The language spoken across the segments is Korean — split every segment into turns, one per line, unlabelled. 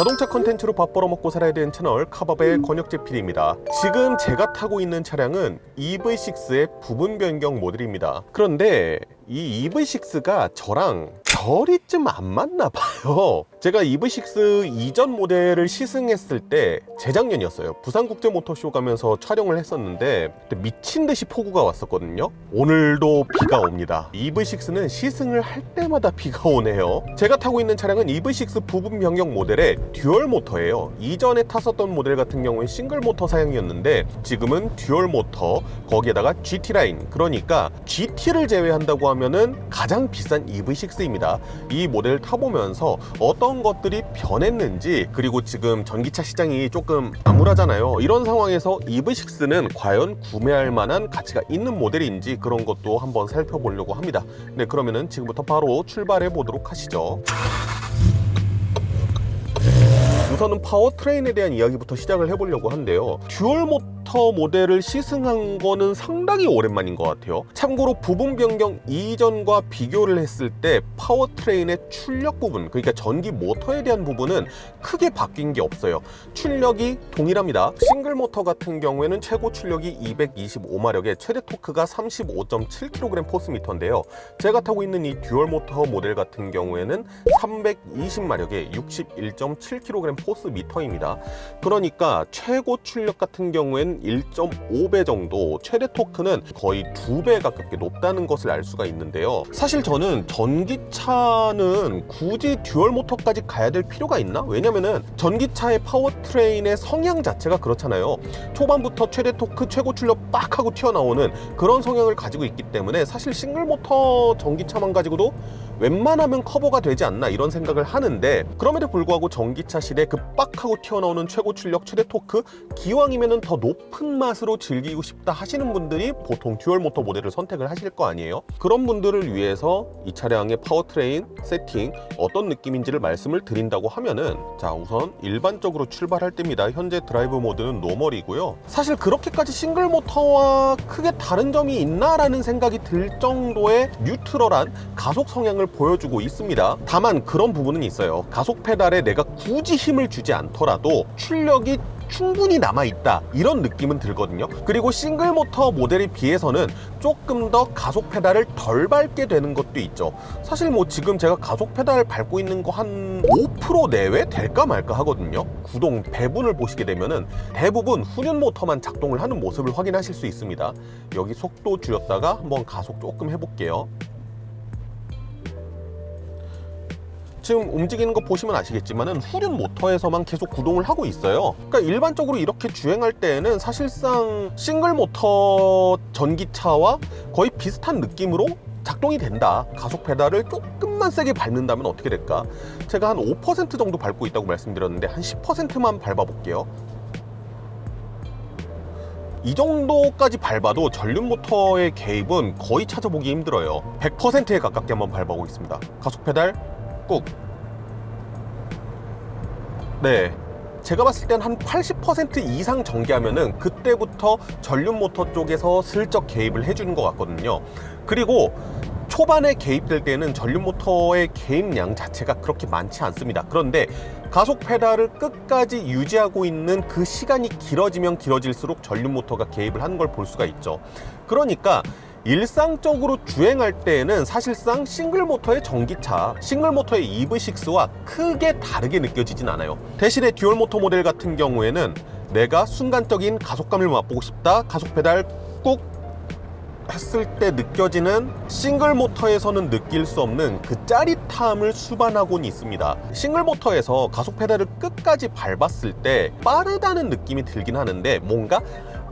자동차 컨텐츠로 밥 벌어먹고 살아야 되는 채널 카바의 권혁재필입니다. 지금 제가 타고 있는 차량은 EV6의 부분 변경 모델입니다. 그런데 이 EV6가 저랑 결이 좀 안 맞나 봐요. 제가 EV6 이전 모델을 시승했을 때 재작년이었어요. 부산국제모터쇼 가면서 촬영을 했었는데 미친 듯이 폭우가 왔었거든요. 오늘도 비가 옵니다. EV6는 시승을 할 때마다 비가 오네요. 제가 타고 있는 차량은 EV6 부분 변경 모델의 듀얼 모터예요. 이전에 탔었던 모델 같은 경우에 싱글 모터 사양이었는데 지금은 듀얼 모터 거기에다가 GT 라인 그러니까 GT를 제외한다고 하면은 가장 비싼 EV6입니다. 이 모델 타보면서 어떤 것들이 변했는지 그리고 지금 전기차 시장이 조금 암울하잖아요. 이런 상황에서 EV6는 과연 구매할 만한 가치가 있는 모델인지 그런 것도 한번 살펴보려고 합니다. 네, 그러면은 지금부터 바로 출발해 보도록 하시죠. 우선은 파워트레인에 대한 이야기부터 시작을 해보려고 한데요. 듀얼 모터 모델을 시승한 거는 상당히 오랜만인 것 같아요. 참고로 부분 변경 이전과 비교를 했을 때 파워트레인의 출력 부분, 그러니까 전기 모터에 대한 부분은 크게 바뀐 게 없어요. 출력이 동일합니다. 싱글 모터 같은 경우에는 최고 출력이 225마력에 최대 토크가 35.7kg 포스미터인데요. 제가 타고 있는 이 듀얼 모터 모델 같은 경우에는 320마력에 61.7kg 포스미터입니다. 그러니까 최고 출력 같은 경우엔 1.5배 정도, 최대 토크는 거의 2배 가깝게 높다는 것을 알 수가 있는데요. 사실 저는 전기차는 굳이 듀얼 모터까지 가야 될 필요가 있나? 왜냐면은 전기차의 파워트레인의 성향 자체가 그렇잖아요. 초반부터 최대 토크, 최고 출력 빡 하고 튀어나오는 그런 성향을 가지고 있기 때문에 사실 싱글 모터 전기차만 가지고도 웬만하면 커버가 되지 않나 이런 생각을 하는데 그럼에도 불구하고 전기차실에 그 빡 하고 튀어나오는 최고 출력 최대 토크 기왕이면은 더 높은 맛으로 즐기고 싶다 하시는 분들이 보통 듀얼 모터 모델을 선택을 하실 거 아니에요 그런 분들을 위해서 이 차량의 파워트레인 세팅 어떤 느낌인지를 말씀을 드린다고 하면은 자 우선 일반적으로 출발할 때입니다 현재 드라이브 모드는 노멀이고요 사실 그렇게까지 싱글 모터와 크게 다른 점이 있나라는 생각이 들 정도의 뉴트럴한 가속 성향을 보여주고 있습니다. 다만 그런 부분은 있어요. 가속 페달에 내가 굳이 힘을 주지 않더라도 출력이 충분히 남아있다. 이런 느낌은 들거든요. 그리고 싱글 모터 모델에 비해서는 조금 더 가속 페달을 덜 밟게 되는 것도 있죠. 사실 뭐 지금 제가 가속 페달 밟고 있는 거 한 5% 내외 될까 말까 하거든요. 구동 배분을 보시게 되면은 대부분 후륜 모터만 작동을 하는 모습을 확인하실 수 있습니다. 여기 속도 줄였다가 한번 가속 조금 해볼게요 지금 움직이는 거 보시면 아시겠지만은 후륜 모터에서만 계속 구동을 하고 있어요. 그러니까 일반적으로 이렇게 주행할 때에는 사실상 싱글 모터 전기차와 거의 비슷한 느낌으로 작동이 된다. 가속 페달을 조금만 세게 밟는다면 어떻게 될까? 제가 한 5% 정도 밟고 있다고 말씀드렸는데 한 10%만 밟아 볼게요. 이 정도까지 밟아도 전륜 모터의 개입은 거의 찾아보기 힘들어요. 100%에 가깝게 한번 밟아보겠습니다. 가속 페달 꾹. 네. 제가 봤을 땐 한 80% 이상 전개하면은 그때부터 전륜 모터 쪽에서 슬쩍 개입을 해주는 것 같거든요. 그리고 초반에 개입될 때는 전륜 모터의 개입량 자체가 그렇게 많지 않습니다. 그런데 가속 페달을 끝까지 유지하고 있는 그 시간이 길어지면 길어질수록 전륜 모터가 개입을 하는 걸 볼 수가 있죠. 그러니까 일상적으로 주행할 때에는 사실상 싱글 모터의 전기차, 싱글 모터의 EV6와 크게 다르게 느껴지진 않아요. 대신에 듀얼 모터 모델 같은 경우에는 내가 순간적인 가속감을 맛보고 싶다, 가속 페달 꾹 했을 때 느껴지는 싱글 모터에서는 느낄 수 없는 그 짜릿함을 수반하고는 있습니다. 싱글 모터에서 가속 페달을 끝까지 밟았을 때 빠르다는 느낌이 들긴 하는데 뭔가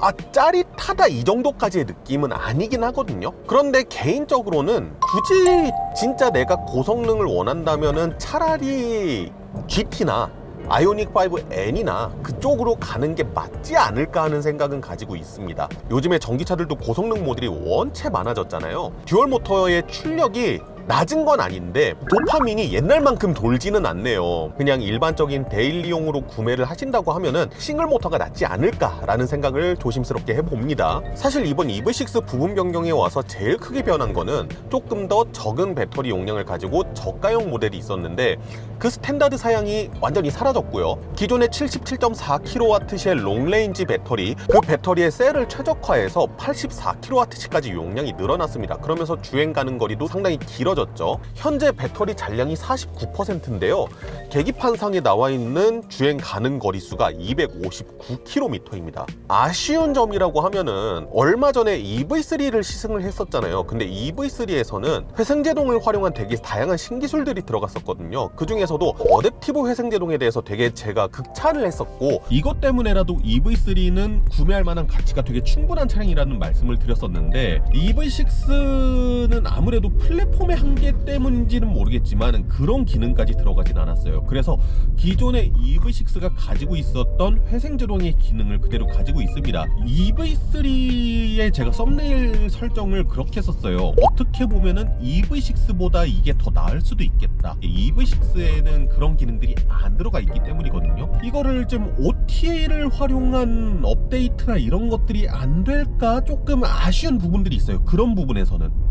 아 짜릿하다 이 정도까지의 느낌은 아니긴 하거든요. 그런데 개인적으로는 굳이 진짜 내가 고성능을 원한다면은 차라리 GT나 아이오닉 5N이나 그쪽으로 가는 게 맞지 않을까 하는 생각은 가지고 있습니다. 요즘에 전기차들도 고성능 모델이 원체 많아졌잖아요. 듀얼 모터의 출력이 낮은 건 아닌데 도파민이 옛날만큼 돌지는 않네요. 그냥 일반적인 데일리용으로 구매를 하신다고 하면은 싱글 모터가 낫지 않을까라는 생각을 조심스럽게 해봅니다. 사실 이번 EV6 부분 변경에 와서 제일 크게 변한 거는 조금 더 적은 배터리 용량을 가지고 저가형 모델이 있었는데 그 스탠다드 사양이 완전히 사라졌고요. 기존의 77.4kWh 롱레인지 배터리, 그 배터리의 셀을 최적화해서 84kWh까지 용량이 늘어났습니다. 그러면서 주행 가는 거리도 상당히 길어졌 죠. 현재 배터리 잔량이 49%인데요. 계기판상에 나와 있는 주행 가는 거리 수가 259km입니다. 아쉬운 점이라고 하면은 얼마 전에 EV3를 시승을 했었잖아요. 근데 EV3에서는 회생제동을 활용한 되게 다양한 신기술들이 들어갔었거든요. 그 중에서도 어댑티브 회생제동에 대해서 되게 제가 극찬을 했었고 이것 때문에라도 EV3는 구매할 만한 가치가 되게 충분한 차량이라는 말씀을 드렸었는데 EV6는 아무래도 플랫폼의 한계 때문인지는 모르겠지만 그런 기능까지 들어가진 않았어요. 그래서 기존의 EV6가 가지고 있었던 회생제동의 기능을 그대로 가지고 있습니다. EV3에 제가 썸네일 설정을 그렇게 썼어요. 어떻게 보면은 EV6보다 이게 더 나을 수도 있겠다. EV6에는 그런 기능들이 안 들어가 있기 때문이거든요. 이거를 좀 OTA를 활용한 업데이트나 이런 것들이 안 될까 조금 아쉬운 부분들이 있어요. 그런 부분에서는.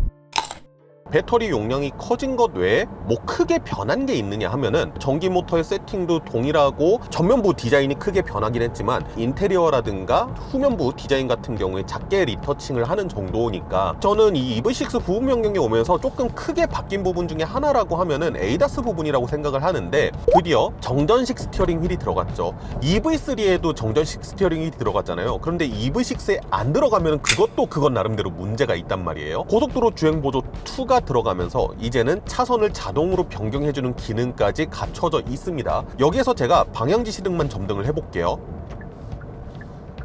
배터리 용량이 커진 것 외에 뭐 크게 변한 게 있느냐 하면은 전기 모터의 세팅도 동일하고 전면부 디자인이 크게 변하긴 했지만 인테리어라든가 후면부 디자인 같은 경우에 작게 리터칭을 하는 정도니까 저는 이 EV6 부분 변경에 오면서 조금 크게 바뀐 부분 중에 하나라고 하면은 에이다스 부분이라고 생각을 하는데 드디어 정전식 스티어링 휠이 들어갔죠. EV3에도 정전식 스티어링 휠이 들어갔잖아요. 그런데 EV6에 안 들어가면 그것도 그건 나름대로 문제가 있단 말이에요. 고속도로 주행 보조 2가 들어가면서 이제는 차선을 자동으로 변경해주는 기능까지 갖춰져 있습니다. 여기에서 제가 방향지시등만 점등을 해볼게요.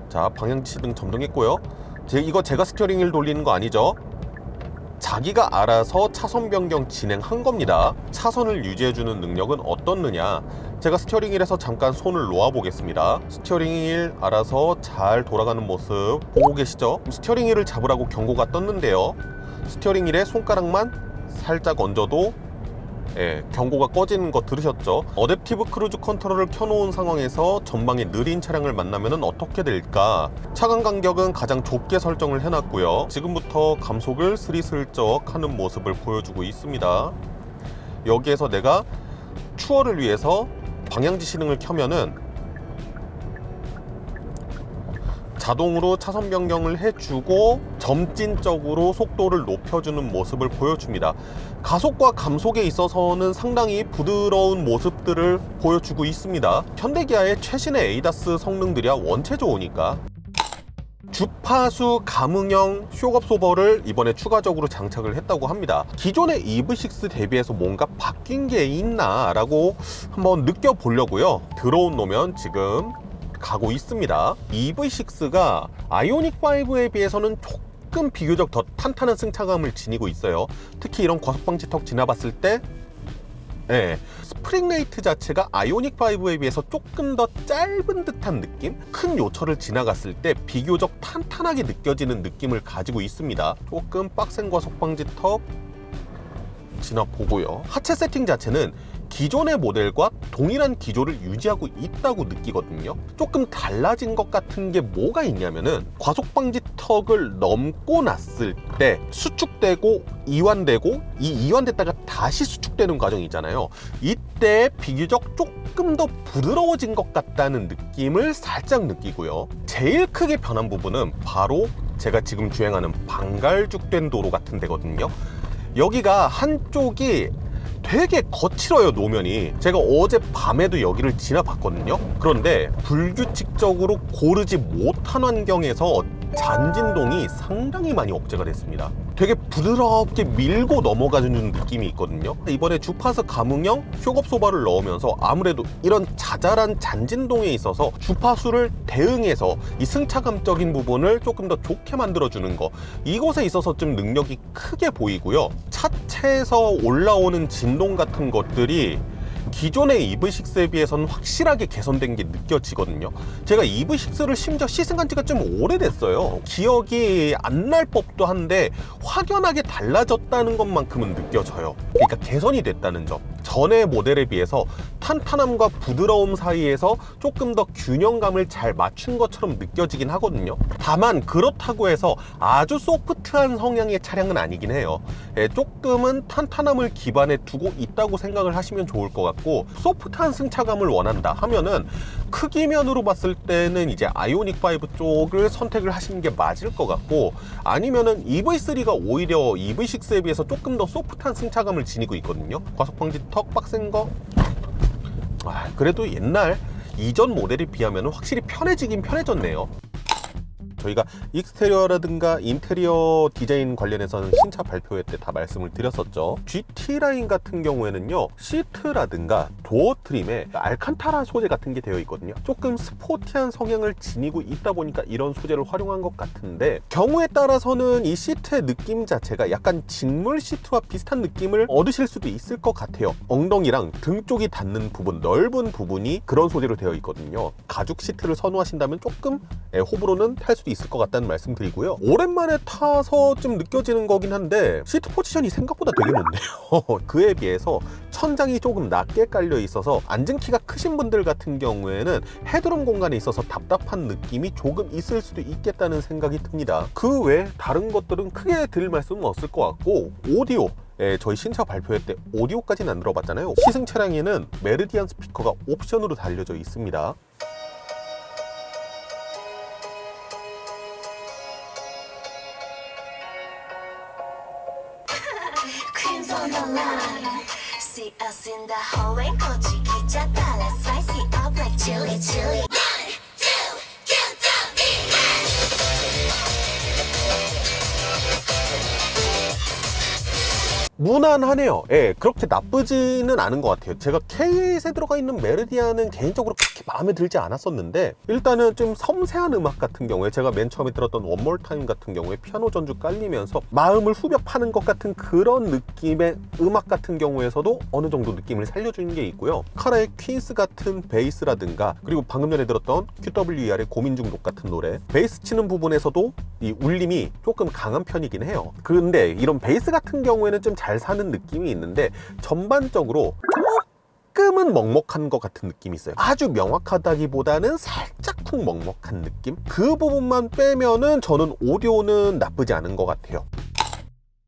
자, 방향지시등 점등했고요. 제, 이거 제가 스티어링 휠 돌리는 거 아니죠? 자기가 알아서 차선 변경 진행한 겁니다. 차선을 유지해주는 능력은 어떻느냐? 제가 스티어링 휠에서 잠깐 손을 놓아 보겠습니다. 스티어링 휠 알아서 잘 돌아가는 모습 보고 계시죠? 스티어링 휠을 잡으라고 경고가 떴는데요. 스티어링 휠에 손가락만 살짝 얹어도 예, 경고가 꺼지는 거 들으셨죠? 어댑티브 크루즈 컨트롤을 켜놓은 상황에서 전방에 느린 차량을 만나면 어떻게 될까? 차간 간격은 가장 좁게 설정을 해놨고요. 지금부터 감속을 스리슬쩍 하는 모습을 보여주고 있습니다. 여기에서 내가 추월을 위해서 방향지시등을 켜면은 자동으로 차선 변경을 해주고 점진적으로 속도를 높여주는 모습을 보여줍니다. 가속과 감속에 있어서는 상당히 부드러운 모습들을 보여주고 있습니다. 현대기아의 최신의 에이다스 성능들이야 원체 좋으니까 주파수 감응형 쇼업소버를 이번에 추가적으로 장착을 했다고 합니다. 기존의 EV6 대비해서 뭔가 바뀐 게 있나 라고 한번 느껴보려고요. 들어온 노면 지금 가고 있습니다. EV6가 아이오닉 5에 비해서는 조금 비교적 더 탄탄한 승차감을 지니고 있어요. 특히 이런 과속방지 턱 지나봤을 때 네, 스프링 레이트 자체가 아이오닉 5에 비해서 조금 더 짧은 듯한 느낌? 큰 요철을 지나갔을 때 비교적 탄탄하게 느껴지는 느낌을 가지고 있습니다. 조금 빡센 과속방지 턱 지나보고요. 하체 세팅 자체는 기존의 모델과 동일한 기조를 유지하고 있다고 느끼거든요. 조금 달라진 것 같은 게 뭐가 있냐면은 과속 방지 턱을 넘고 났을 때 수축되고 이완되고 이 이완됐다가 다시 수축되는 과정이잖아요. 이때 비교적 조금 더 부드러워진 것 같다는 느낌을 살짝 느끼고요. 제일 크게 변한 부분은 바로 제가 지금 주행하는 방갈죽된 도로 같은 데거든요. 여기가 한쪽이 되게 거칠어요 노면이. 제가 어제 밤에도 여기를 지나봤거든요. 그런데 불규칙적으로 고르지 못한 환경에서 잔진동이 상당히 많이 억제가 됐습니다 되게 부드럽게 밀고 넘어가는 느낌이 있거든요. 이번에 주파수 감응형 쇼겁소바를 넣으면서 아무래도 이런 자잘한 잔진동에 있어서 주파수를 대응해서 이 승차감적인 부분을 조금 더 좋게 만들어주는 거 이곳에 있어서 좀 능력이 크게 보이고요. 차체에서 올라오는 진동 같은 것들이 기존의 EV6에 비해서는 확실하게 개선된 게 느껴지거든요. 제가 EV6를 심지어 시승한 지가 좀 오래됐어요. 기억이 안 날 법도 한데 확연하게 달라졌다는 것만큼은 느껴져요. 그러니까 개선이 됐다는 점. 전의 모델에 비해서 탄탄함과 부드러움 사이에서 조금 더 균형감을 잘 맞춘 것처럼 느껴지긴 하거든요. 다만 그렇다고 해서 아주 소프트한 성향의 차량은 아니긴 해요. 예, 조금은 탄탄함을 기반에 두고 있다고 생각을 하시면 좋을 것 같고 소프트한 승차감을 원한다 하면은 크기면으로 봤을 때는 이제 아이오닉 5 쪽을 선택을 하시는 게 맞을 것 같고 아니면은 EV3가 오히려 EV6에 비해서 조금 더 소프트한 승차감을 지니고 있거든요. 과속 방지 턱 빡센 거 아, 그래도 옛날 이전 모델에 비하면 확실히 편해지긴 편해졌네요. 저희가 익스테리어라든가 인테리어 디자인 관련해서는 신차 발표회 때 다 말씀을 드렸었죠. GT 라인 같은 경우에는요, 시트라든가 도어 트림에 알칸타라 소재 같은 게 되어 있거든요. 조금 스포티한 성향을 지니고 있다 보니까 이런 소재를 활용한 것 같은데, 경우에 따라서는 이 시트의 느낌 자체가 약간 직물 시트와 비슷한 느낌을 얻으실 수도 있을 것 같아요. 엉덩이랑 등 쪽이 닿는 부분, 넓은 부분이 그런 소재로 되어 있거든요. 가죽 시트를 선호하신다면 조금 예, 호불호는 탈 수도 있을 것 같다는 말씀 드리고요. 오랜만에 타서 좀 느껴지는 거긴 한데 시트 포지션이 생각보다 되게 높네요. 그에 비해서 천장이 조금 낮게 깔려 있어서 앉은 키가 크신 분들 같은 경우에는 헤드룸 공간에 있어서 답답한 느낌이 조금 있을 수도 있겠다는 생각이 듭니다. 그외 다른 것들은 크게 드릴 말씀은 없을 것 같고 오디오 예, 저희 신차 발표회 때 오디오까지는 안 들어봤잖아요. 시승 차량에는 메르디안 스피커가 옵션으로 달려져 있습니다.
In the hallway. 거지 기자 달라 spicy up like chili chili.
무난하네요. 예, 그렇게 나쁘지는 않은 것 같아요. 제가 K8에 들어가 있는 메르디안은 개인적으로 그렇게 마음에 들지 않았었는데 일단은 좀 섬세한 음악 같은 경우에 제가 맨 처음에 들었던 원몰 타임 같은 경우에 피아노 전주 깔리면서 마음을 후벼 파는 것 같은 그런 느낌의 음악 같은 경우에서도 어느 정도 느낌을 살려주는 게 있고요. 카라의 퀸스 같은 베이스라든가 그리고 방금 전에 들었던 QWER의 고민 중독 같은 노래 베이스 치는 부분에서도 이 울림이 조금 강한 편이긴 해요. 그런데 이런 베이스 같은 경우에는 좀 잘 사는 느낌이 있는데 전반적으로 조금은 먹먹한 것 같은 느낌이 있어요. 아주 명확하다기보다는 살짝 쿵 먹먹한 느낌? 그 부분만 빼면은 저는 오디오는 나쁘지 않은 것 같아요.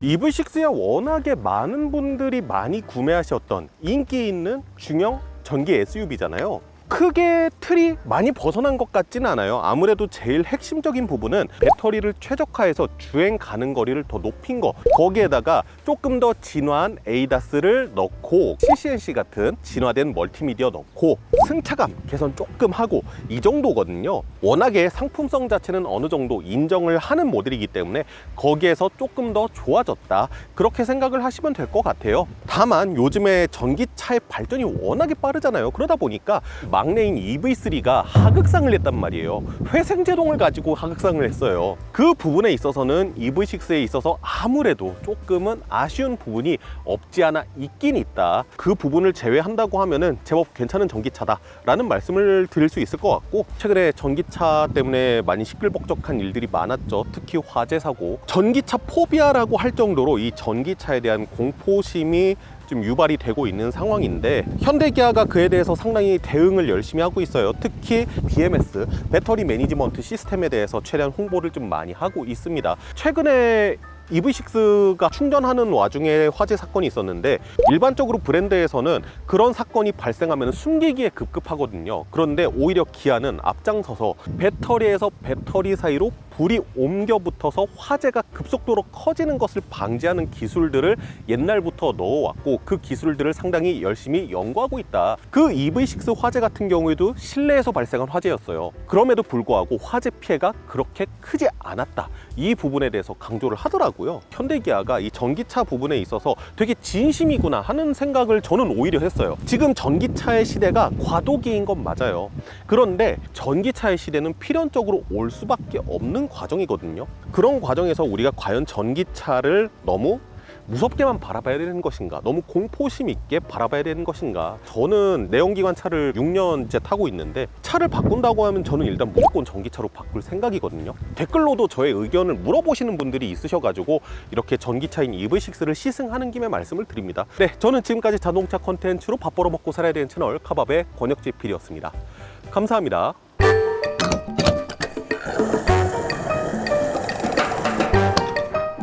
EV6야 워낙에 많은 분들이 많이 구매하셨던 인기 있는 중형 전기 SUV잖아요. 크게 틀이 많이 벗어난 것 같지는 않아요. 아무래도 제일 핵심적인 부분은 배터리를 최적화해서 주행 가는 거리를 더 높인 거. 거기에다가 조금 더 진화한 ADAS를 넣고 CCNC 같은 진화된 멀티미디어 넣고 승차감 개선 조금 하고 이 정도거든요. 워낙에 상품성 자체는 어느 정도 인정을 하는 모델이기 때문에 거기에서 조금 더 좋아졌다. 그렇게 생각을 하시면 될 것 같아요. 다만 요즘에 전기차의 발전이 워낙에 빠르잖아요. 그러다 보니까 막내인 EV3가 하극상을 했단 말이에요. 회생제동을 가지고 하극상을 했어요. 그 부분에 있어서는 EV6에 있어서 아무래도 조금은 아쉬운 부분이 없지 않아 있긴 있다. 그 부분을 제외한다고 하면은 제법 괜찮은 전기차다 라는 말씀을 드릴 수 있을 것 같고 최근에 전기차 때문에 많이 시끌벅적한 일들이 많았죠. 특히 화재 사고. 전기차 포비아라고 할 정도로 이 전기차에 대한 공포심이 좀 유발이 되고 있는 상황인데 현대기아가 그에 대해서 상당히 대응을 열심히 하고 있어요. 특히 BMS 배터리 매니지먼트 시스템에 대해서 최대한 홍보를 좀 많이 하고 있습니다. 최근에 EV6가 충전하는 와중에 화재 사건이 있었는데 일반적으로 브랜드에서는 그런 사건이 발생하면 숨기기에 급급하거든요. 그런데 오히려 기아는 앞장서서 배터리에서 배터리 사이로 불이 옮겨 붙어서 화재가 급속도로 커지는 것을 방지하는 기술들을 옛날부터 넣어왔고 그 기술들을 상당히 열심히 연구하고 있다. 그 EV6 화재 같은 경우에도 실내에서 발생한 화재였어요. 그럼에도 불구하고 화재 피해가 그렇게 크지 않았다. 이 부분에 대해서 강조를 하더라고요. 현대기아가 이 전기차 부분에 있어서 되게 진심이구나 하는 생각을 저는 오히려 했어요. 지금 전기차의 시대가 과도기인 건 맞아요. 그런데 전기차의 시대는 필연적으로 올 수밖에 없는 과정이거든요. 그런 과정에서 우리가 과연 전기차를 너무 무섭게만 바라봐야 되는 것인가? 너무 공포심 있게 바라봐야 되는 것인가? 저는 내연기관 차를 6년째 타고 있는데 차를 바꾼다고 하면 저는 일단 무조건 전기차로 바꿀 생각이거든요. 댓글로도 저의 의견을 물어보시는 분들이 있으셔가지고 이렇게 전기차인 EV6를 시승하는 김에 말씀을 드립니다. 네, 저는 지금까지 자동차 컨텐츠로 밥 벌어 먹고 살아야 되는 채널 카밥의 권혁재 PD였습니다. 감사합니다.